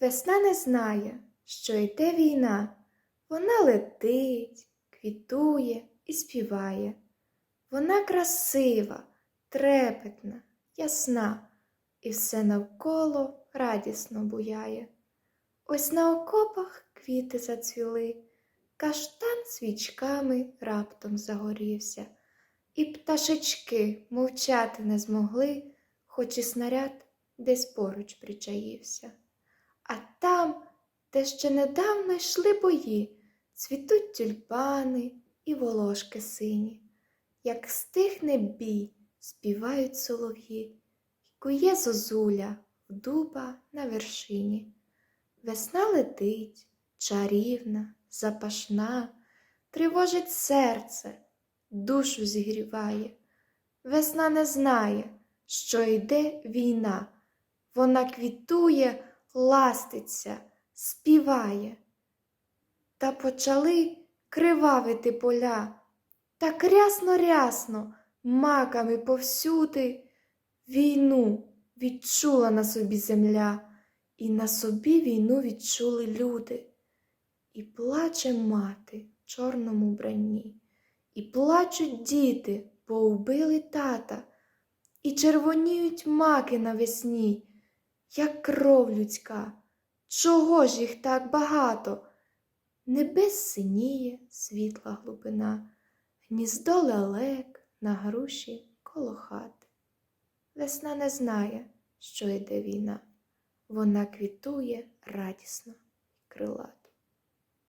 Весна не знає, що йде війна. Вона летить, квітує і співає. Вона красива, трепетна, ясна, і все навколо радісно буяє. Ось на окопах квіти зацвіли, каштан свічками раптом загорівся, і пташечки мовчати не змогли, хоч і снаряд десь поруч причаївся. А там, де ще недавно йшли бої, цвітуть тюльпани і волошки сині. Як стихне бій, співають солов'ї, кує зозуля в дуба на вершині. Весна летить, чарівна, запашна, тривожить серце, душу зігріває. Весна не знає, що йде війна. Вона квітує, ластиться, співає. Та почали кривавити поля, так рясно-рясно, маками повсюди. Війну відчула на собі земля, і на собі війну відчули люди. І плаче мати в чорному бранні, і плачуть діти, бо вбили тата, і червоніють маки навесні, як кров людська. Чого ж їх так багато? Небес синіє світла глибина, гніздо лелек на груші коло хати. Весна не знає, що йде війна, вона квітує радісно і крилато.